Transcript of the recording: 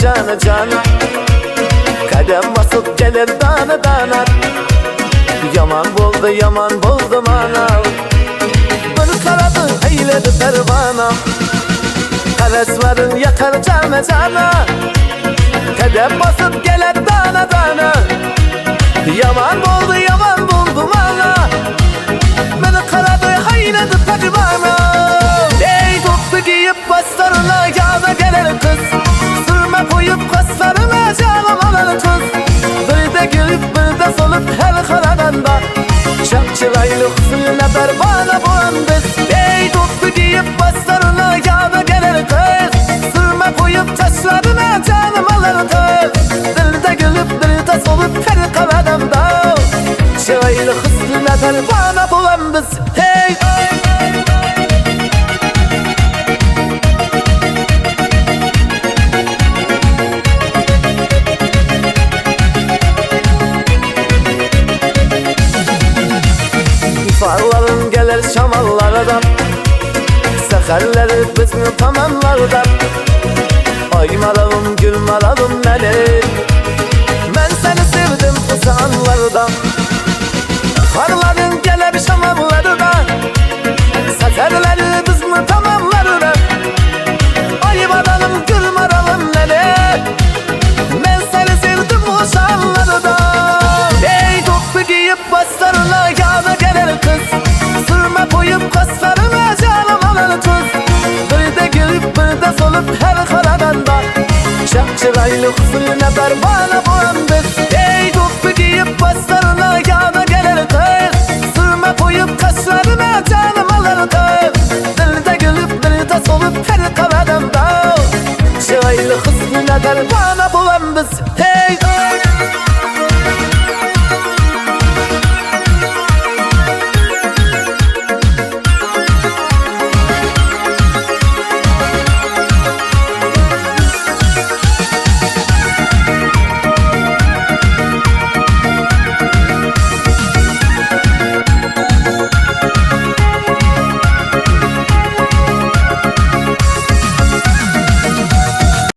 canı canı Kadem basıp gelir dana dana. Yaman buldu yaman buldu mana. Beni karadı eyledi pervana. Kareslerin yakar canı canı Kadem basıp gelir dana dana pervana bu andız Ey tuttu giyip baslarına yağda gelir kız. Sürme koyup taşlarına canım alır kız. Bir de gülüp bir de solup her karadanda Şıraylı hıslına pervana bu andız Hey! Farların gelir şamallardan Seherleri bizim tamamlardan Şapçıraylık suyuna pervane bu andız Ey toplu giyip baslarına yağda gelir kız. Sürme koyup kaslarına canım alır tuz Bir de gülüp bir de solup her karadanda Şıraylık suyuna pervane bu andız Hey